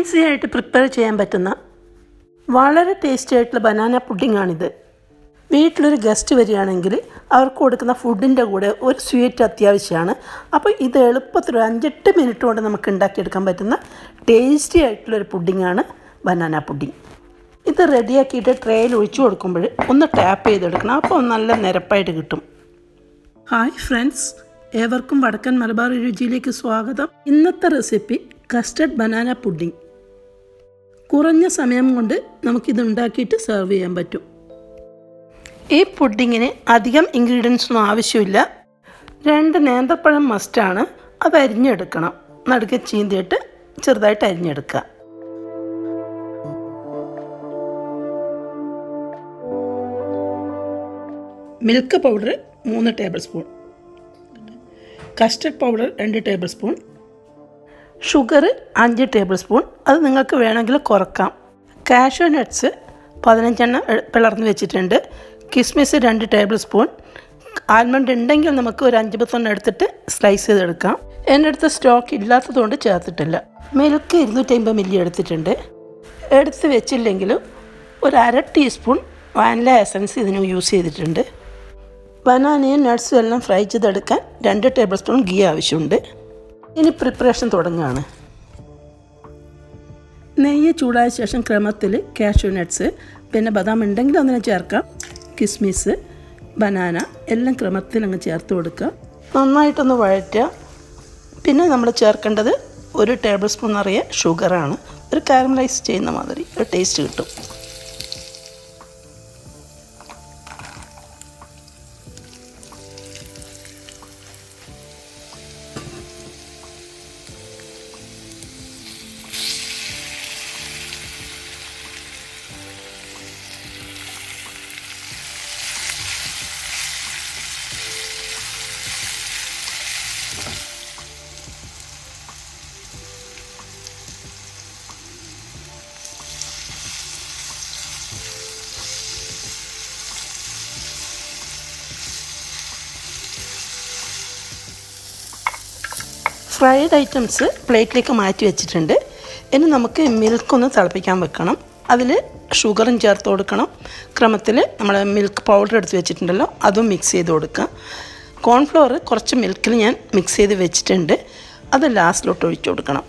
Easy ആയിട്ട് prepare ചെയ്യാൻ പറ്റുന്ന വളരെ ടേസ്റ്റി ആയിട്ടുള്ള ബനാന പുഡിങ്ങാണിത്. വീട്ടിലൊരു ഗസ്റ്റ് വരികയാണെങ്കിൽ അവർക്ക് കൊടുക്കുന്ന ഫുഡിന്റെ കൂടെ ഒരു സ്വീറ്റ് അത്യാവശ്യമാണ്. അപ്പോൾ ഇത് എളുപ്പത്തിൽ ഒരു അഞ്ചെട്ട് മിനിറ്റ് കൊണ്ട് നമുക്ക് ഉണ്ടാക്കിയെടുക്കാൻ പറ്റുന്ന ടേസ്റ്റി ആയിട്ടുള്ളൊരു പുഡിങ്ങാണ് ബനാന പുഡിങ്. ഇത് റെഡിയാക്കിയിട്ട് ട്രേയിൽ ഒഴിച്ചു കൊടുക്കുമ്പോൾ ഒന്ന് ടാപ്പ് ചെയ്തെടുക്കണം. അപ്പോൾ നല്ല നിരപ്പായിട്ട് കിട്ടും. Hi friends. ഏവർക്കും വടക്കൻ മലബാർ രുചിയിലേക്ക് സ്വാഗതം. ഇന്നത്തെ റെസിപ്പി കസ്റ്റഡ് ബനാന പുഡിംഗ് കുറഞ്ഞ സമയം കൊണ്ട് നമുക്കിത് ഉണ്ടാക്കിയിട്ട് സെർവ് ചെയ്യാൻ പറ്റും. ഈ പുഡിങ്ങിന് അധികം ഇൻഗ്രീഡിയൻസ് ഒന്നും ആവശ്യമില്ല. രണ്ട് നേന്ത്രപ്പഴം മസ്റ്റാണ് അത് അരിഞ്ഞെടുക്കണം. നടുക്കെ ചീന്തിയിട്ട് ചെറുതായിട്ട് അരിഞ്ഞെടുക്കുക. മിൽക്ക് പൗഡർ മൂന്ന് ടേബിൾ സ്പൂൺ കസ്റ്റർഡ് പൗഡർ രണ്ട് ടേബിൾ സ്പൂൺ ഷുഗർ അഞ്ച് ടേബിൾ സ്പൂൺ. അത് നിങ്ങൾക്ക് വേണമെങ്കിൽ കുറക്കാം. കാഷ്യൂ നട്ട്സ് പതിനഞ്ചെണ്ണം പിളർന്ന് വെച്ചിട്ടുണ്ട്. കിസ്മിസ് രണ്ട് ടേബിൾ സ്പൂൺ. ആൽമണ്ട് ഉണ്ടെങ്കിൽ നമുക്ക് ഒരു അഞ്ച് പത്തെണ്ണം എടുത്തിട്ട് സ്ലൈസ് ചെയ്തെടുക്കാം. എന്റെ അടുത്ത് സ്റ്റോക്ക് ഇല്ലാത്തതുകൊണ്ട് ചേർത്തിട്ടില്ല. മിൽക്ക് ഇരുന്നൂറ്റമ്പത് മില്ലി എടുത്തിട്ടുണ്ട്. എടുത്ത് വെച്ചില്ലെങ്കിലും ഒരു അര ടീസ്പൂൺ വാനില എസൻസ് ഇതിന് യൂസ് ചെയ്തിട്ടുണ്ട്. ബനാനയും നട്ട്സും എല്ലാം ഫ്രൈ ചെയ്തെടുക്കാൻ രണ്ട് ടേബിൾ സ്പൂൺ ഗീ ആവശ്യമുണ്ട്. ഇനി പ്രിപ്പറേഷൻ തുടങ്ങുകയാണ്. നെയ്യ് ചൂടായ ശേഷം ക്രമത്തിൽ കാഷ്യൂ നട്ട്സ് പിന്നെ ബദാം ഉണ്ടെങ്കിൽ അതിനെ ചേർക്കാം. കിസ്മിസ് ബനാന എല്ലാം ക്രമത്തിൽ അങ്ങ് ചേർത്ത് കൊടുക്കുക. നന്നായിട്ടൊന്ന് വഴറ്റുക. പിന്നെ നമ്മൾ ചേർക്കേണ്ടത് ഒരു ടേബിൾ സ്പൂൺ നിറയെ ഷുഗറാണ് ഒരു കാരമലൈസ് ചെയ്യുന്ന മാതിരി ഒരു ടേസ്റ്റ് കിട്ടും. ഫ്രൈഡ് ഐറ്റംസ് പ്ലേറ്റിലേക്ക് മാറ്റി വെച്ചിട്ടുണ്ട്. ഇനി നമുക്ക് മിൽക്ക് ഒന്ന് തിളപ്പിക്കാൻ വെക്കണം. അതിൽ ഷുഗറും ചേർത്ത് കൊടുക്കണം. ക്രമത്തിൽ നമ്മൾ മിൽക്ക് പൗഡർ എടുത്ത് വെച്ചിട്ടുണ്ടല്ലോ അതും മിക്സ് ചെയ്ത് കൊടുക്കുക. കോൺഫ്ലവർ കുറച്ച് മിൽക്കിൽ ഞാൻ മിക്സ് ചെയ്ത് വെച്ചിട്ടുണ്ട്. അത് ലാസ്റ്റിലോട്ട് ഒഴിച്ചു കൊടുക്കണം.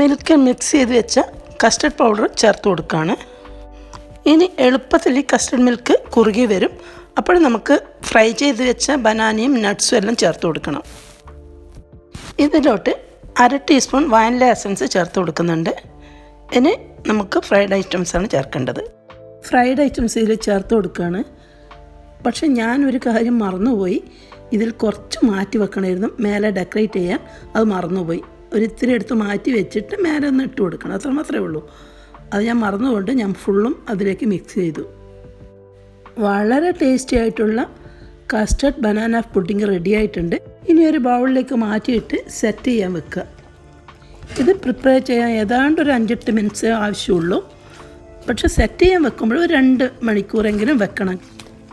മിൽക്ക് മിക്സ് ചെയ്ത് വെച്ച കസ്റ്റർഡ് പൗഡർ ചേർത്ത് കൊടുക്കുകയാണ്. ഇനി എളുപ്പത്തിൽ ഈ കസ്റ്റർഡ് മിൽക്ക് കുറുകി വരും. അപ്പോൾ നമുക്ക് ഫ്രൈ ചെയ്ത് വെച്ച ബനാനയും നട്ട്സും എല്ലാം ചേർത്ത് കൊടുക്കണം. ഇതിലോട്ട് അര ടീസ്പൂൺ വാനില എസൻസ് ചേർത്ത് കൊടുക്കുന്നുണ്ട്. ഇനി നമുക്ക് ഫ്രൈഡ് ഐറ്റംസാണ് ചേർക്കേണ്ടത്. ഫ്രൈഡ് ഐറ്റംസ് ഇതിൽ ചേർത്ത് കൊടുക്കുകയാണ് പക്ഷെ ഞാനൊരു കാര്യം മറന്നുപോയി. ഇതിൽ കുറച്ച് മാറ്റി വെക്കണമായിരുന്നു. മേലെ ഡെക്കറേറ്റ് ചെയ്യാൻ. അത് മറന്നുപോയി. ഒരു ഇത്തിരി എടുത്ത് മാറ്റി വെച്ചിട്ട് മേലെ ഒന്ന് ഇട്ട് കൊടുക്കണം. അത്ര മാത്രമേ ഉള്ളൂ. അത് ഞാൻ മറന്നുകൊണ്ട് ഞാൻ ഫുള്ളും അതിലേക്ക് മിക്സ് ചെയ്തു. വളരെ ടേസ്റ്റി ആയിട്ടുള്ള കസ്റ്റർഡ് ബനാന പുഡിംഗ് റെഡി ആയിട്ടുണ്ട്. ഇനി ഒരു ബൗളിലേക്ക് മാറ്റിയിട്ട് സെറ്റ് ചെയ്യാൻ വെക്കുക. ഇത് പ്രിപ്പയർ ചെയ്യാൻ ഏതാണ്ട് ഒരു അഞ്ചെട്ട് മിനിറ്റ്സ് ആവശ്യമുള്ളൂ. പക്ഷെ സെറ്റ് ചെയ്യാൻ വെക്കുമ്പോൾ ഒരു രണ്ട് മണിക്കൂറെങ്കിലും വെക്കണം.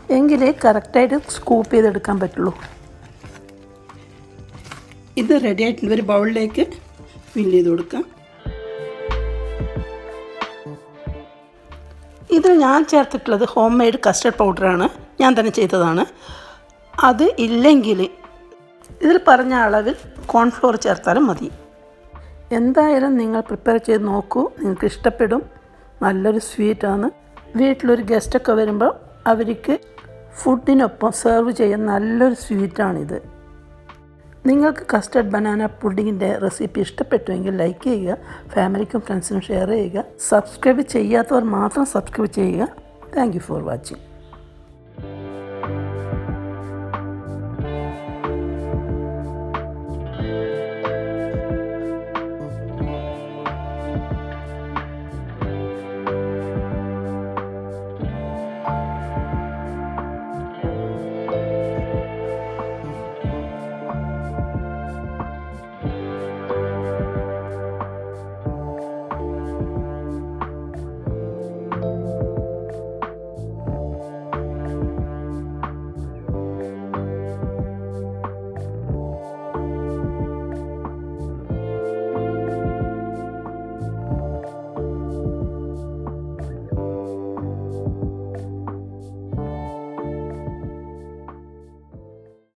എങ്കിലേ കറക്റ്റായിട്ട് സ്കൂപ്പ് ചെയ്തെടുക്കാൻ പറ്റുള്ളൂ. ഇത് റെഡി ആയിട്ടുണ്ട്. ഒരു ബൗളിലേക്ക് ഫില്ല് ചെയ്ത് കൊടുക്കാം. ഇതിൽ ഞാൻ ചേർത്തിട്ടുള്ളത് ഹോം മെയ്ഡ് കസ്റ്റർഡ് പൗഡറാണ്. ഞാൻ തന്നെ ചെയ്തതാണ്. അത് ഇല്ലെങ്കിൽ ഇതിൽ പറഞ്ഞ അളവിൽ കോൺഫ്ലോർ ചേർത്താലും മതി. എന്തായാലും നിങ്ങൾ പ്രിപ്പയർ ചെയ്ത് നോക്കൂ. നിങ്ങൾക്ക് ഇഷ്ടപ്പെടും. നല്ലൊരു സ്വീറ്റാണ് വീട്ടിലൊരു ഗസ്റ്റൊക്കെ വരുമ്പോൾ അവർക്ക് ഫുഡിനൊപ്പം സെർവ് ചെയ്യാൻ നല്ലൊരു സ്വീറ്റാണിത് നിങ്ങൾക്ക് കസ്റ്റർഡ് ബനാന പുഡിങ്ങിന്റെ റെസിപ്പി ഇഷ്ടപ്പെട്ടുവെങ്കിൽ ലൈക്ക് ചെയ്യുക ഫാമിലിക്കും ഫ്രണ്ട്സിനും ഷെയർ ചെയ്യുക സബ്സ്ക്രൈബ് ചെയ്യാത്തവർ മാത്രം സബ്സ്ക്രൈബ് ചെയ്യുക. Thank for watching